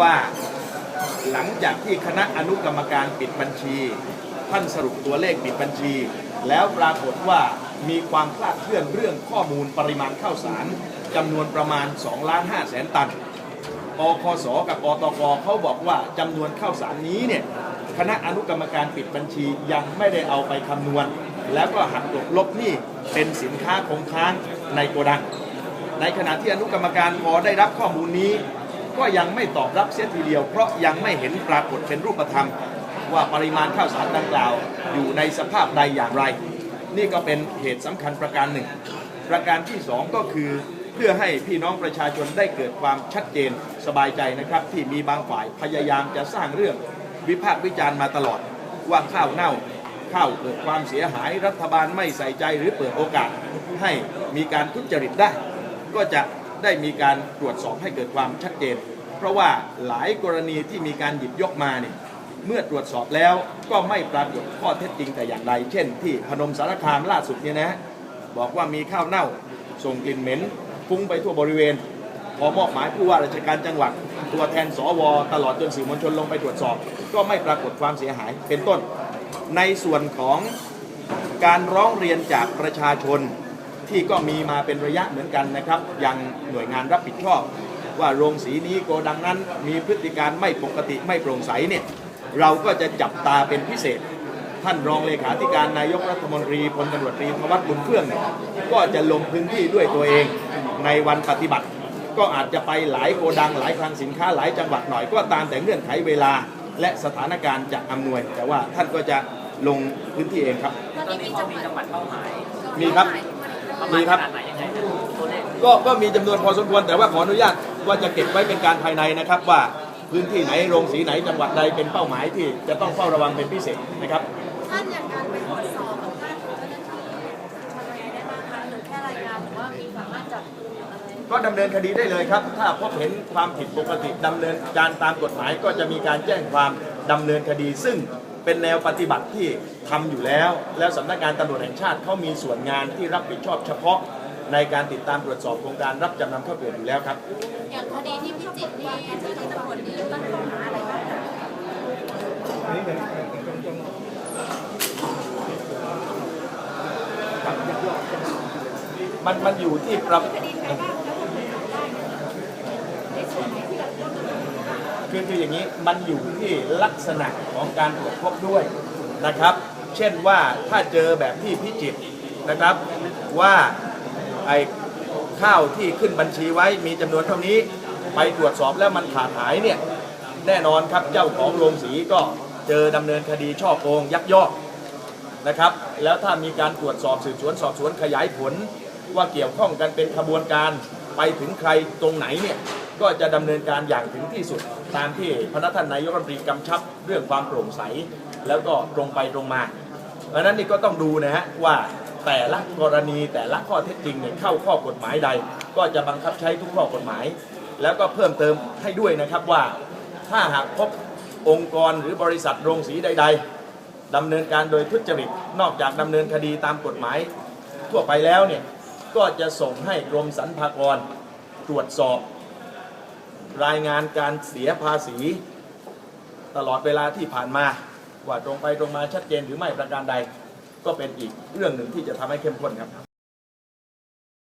ว่าหลังจากที่คณะอนุกรรมการปิดบัญชี ท่านสรุปตัวเลขปิดบัญชี แล้วปรากฏว่ามีความคลาดเคลื่อนเรื่องข้อมูลปริมาณข้าวสารจำนวนประมาณ2ล้าน5แสนตันอคสกับอตกเขาบอกว่าจำนวนข้าวสารนี้เนี่ยคณะอนุกรรมการปิดบัญชียังไม่ได้เอาไปคำนวณ แล้วก็หักลบลบนี้เป็นสินค้าคงค้างในโกดัง ในขณะที่อนุกรรมการพอได้รับข้อมูลนี้ ก็ยังไม่ตอบรับเสียทีเดียว เพราะยังไม่เห็นปรากฏเป็นรูปธรรม ว่าปริมาณข้าวสารดังกล่าว อยู่ในสภาพใดอย่างไร นี่ก็เป็นเหตุสำคัญประการหนึ่ง ประการที่สองก็คือเพื่อให้พี่น้องประชาชนได้เกิดความชัดเจนสบายใจนะครับ ที่มีบางฝ่ายพยายามจะสร้างเรื่องวิพากษ์วิจารณ์มาตลอดว่าข้าวเน่าข้าวเกิดความเสียหายรัฐบาลไม่ใส่ใจหรือเปิดโอกาสให้มีการทุจริตได้ ก็จะ ได้มีการตรวจสอบให้เกิดความชัดเจน เพราะว่าหลายกรณีที่มีการหยิบยกมาเนี่ยเมื่อตรวจสอบแล้วก็ไม่ปรากฏข้อเท็จจริงแต่อย่างใด เช่น ที่พนมสารคามล่าสุดเนี่ยนะฮะบอกว่ามีข้าวเน่าส่งกลิ่นเหม็นฟุ้งไปทั่วบริเวณ พอมอบหมายผู้ว่าราชการจังหวัด ตัวแทนสวตลอดจนสื่อมวลชนลงไปตรวจสอบ ก็ไม่ปรากฏความเสียหายเป็นต้น ในส่วนของการร้องเรียนจากประชาชน ที่ก็มีมาเป็นระยะเหมือนกันนะครับยังหน่วยงานรับผิดชอบ ว่าโรงสีนี้โกดังนั้นมีพฤติการไม่ปกติไม่โปร่งใสเนี่ยเราก็จะจับตาเป็นพิเศษ ท่านรองเลขาธิการนายกรัฐมนตรีพลตำรวจตรีธวัฒน์บุญเครื่องเนี่ยก็จะลงพื้นที่ด้วยตัวเองในวันปฏิบัติ ก็อาจจะไปหลายโกดังหลายคลังสินค้าหลายจังหวัดหน่อยก็ตามแต่เงื่อนไขเวลาและสถานการณ์จะอำนวย แต่ว่าท่านก็จะลงพื้นที่เองครับตอนนี้พอมีจังหวัดเป้าหมายมีครับ ประมามีณครับขนาดไหนยังไงตัวเลขก็ก็มีจำนวนพอสมควรแต่ว่าขออนุญาตว่าจะเก็บไว้เป็นการภายในนะครับว่าพื้นที่ไหนโรงสีไหนจังหวัดใดเป็นเป้าหมายที่จะต้องเฝ้าระวังเป็นพิเศษนะครับ ท่านอย่างการไปตรวจสอบอำนาจของเจ้าหน้าที่ทำยังไงได้บ้างคะหรือแค่รายงานหรือว่ามีสามารถจับกุมอะไร ก็ดำเนินคดีได้เลยครับ ถ้าพบเห็นความผิดปกติดำเนินการตามกฎหมายก็จะมีการแจ้งความดำเนินคดี ซึ่ง เป็นแนวปฏิบัติที่ทำอยู่แล้ว แล้วสำนักงานตำรวจแห่งชาติเขามีส่วนงานที่รับผิดชอบเฉพาะในการติดตามตรวจสอบโครงการรับจำนำข้าวเปลือกอยู่แล้วครับ อย่างคดีที่พิจิตรนี่เจ้าหน้าที่ตำรวจนี่ตั้งข้อหาอะไรบ้างคะมันมันอยู่ที่ประ คือคืออย่างนี้มันอยู่ที่ลักษณะของการตรวจพบด้วยนะครับ เช่นว่าถ้าเจอแบบที่พิจิตรนะครับว่าไอ้ข้าวที่ขึ้นบัญชีไว้มีจำนวนเท่านี้ไปตรวจสอบแล้วมันขาดหายเนี่ยแน่นอนครับเจ้าของโรงสีก็เจอดำเนินคดีช่อโกงยักยอกนะครับ แล้วถ้ามีการตรวจสอบสืบสวนสอบสวนขยายผล ว่าเกี่ยวข้องกันเป็นขบวนการไปถึงใครตรงไหนเนี่ย ก็จะดำเนินการอย่างถึงที่สุด ตามที่พระท่านนายกรัฐมนตรีกำชับเรื่องความโปร่งใส แล้วก็ตรงไปตรงมาเพราะฉะนั้นนี่ก็ต้องดูนะฮะว่าแต่ละกรณีแต่ละข้อเท็จจริงเนี่ยเข้าข้อกฎหมายใด ก็จะบังคับใช้ทุกข้อกฎหมาย แล้วก็เพิ่มเติมให้ด้วยนะครับว่า ถ้าหากพบองค์กรหรือบริษัทโรงสีใด ๆดำเนินการโดยทุจริตนอกจากดำเนินคดีตามกฎหมาย ทั่วไปแล้วเนี่ยก็จะส่งให้กรมสรรพากรตรวจสอบ รายงานการเสียภาษี ตลอดเวลาที่ผ่านมา ว่าตรงไปตรงมาชัดเจนหรือไม่ประการใด ก็เป็นอีกเรื่องหนึ่งที่จะทำให้เข้มข้นครับ